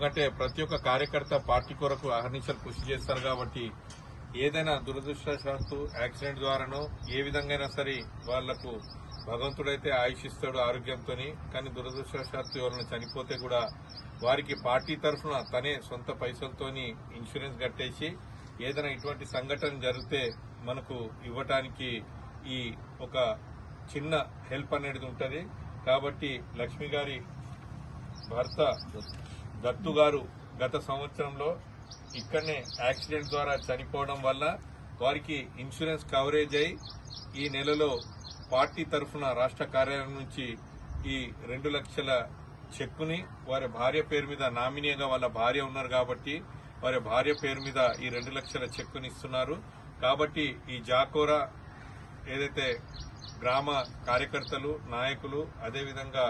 ఎందుకంటే ప్రతి ఒక్క కార్యకర్త పార్టీ కొరకు అహర్నిశలు కృషి చేస్తారు కాబట్టి ఏదైనా దురదృష్టవశాత్తు యాక్సిడెంట్ ద్వారానో ఏ విధంగా సరే వాళ్ళకు భగవంతుడైతే ఆయుష్ ఇస్తాడు ఆరోగ్యంతో కానీ దురదృష్టవశాత్తు ఎవరైనా చనిపోతే కూడా వారికి పార్టీ తరఫున తనే సొంత పైసలతోని ఇన్సూరెన్స్ కట్టేసి ఏదైనా ఇటువంటి సంఘటన జరిగితే మనకు ఇవ్వటానికి ఈ ఒక చిన్న హెల్ప్ అనేది ఉంటుంది. కాబట్టి లక్ష్మి గారి భర్త దత్తు గారు గత సంవత్సరంలో ఇక్కడనే యాక్సిడెంట్ ద్వారా చనిపోవడం వల్ల వారికి ఇన్సూరెన్స్ కవరేజ్ అయి ఈ నెలలో పార్టీ తరఫున రాష్ట్ర కార్యాలయం నుంచి ఈ రెండు లక్షల చెక్కుని వారి భార్య పేరు మీద నామినీగా వాళ్ళ భార్య ఉన్నారు కాబట్టి వారి భార్య పేరు మీద ఈ రెండు లక్షల చెక్కుని ఇస్తున్నారు. కాబట్టి ఈ జాకోరా ఏదైతే గ్రామ కార్యకర్తలు నాయకులు అదేవిధంగా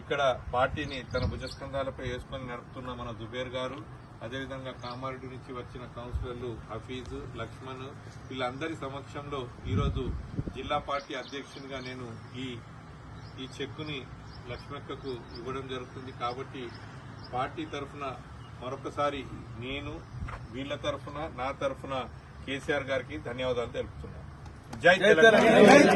ఇక్కడ పార్టీని తన భుజస్కంధాలపై వేసుకొని నడుపుతున్న మన జుబేర్ గారు అదేవిధంగా కామారెడ్డి నుంచి వచ్చిన కౌన్సిలర్లు హఫీజ్ లక్ష్మణ్ వీళ్ళందరి సమక్షంలో ఈరోజు జిల్లా పార్టీ అధ్యక్షునిగా నేను ఈ ఈ చెక్కుని లక్ష్మక్కకు ఇవ్వడం జరుగుతుంది. కాబట్టి పార్టీ తరఫున మరొకసారి నేను వీళ్ళ తరఫున నా తరఫున కేసీఆర్ గారికి ధన్యవాదాలు తెలుపుతున్నాను. జై తెలంగాణ.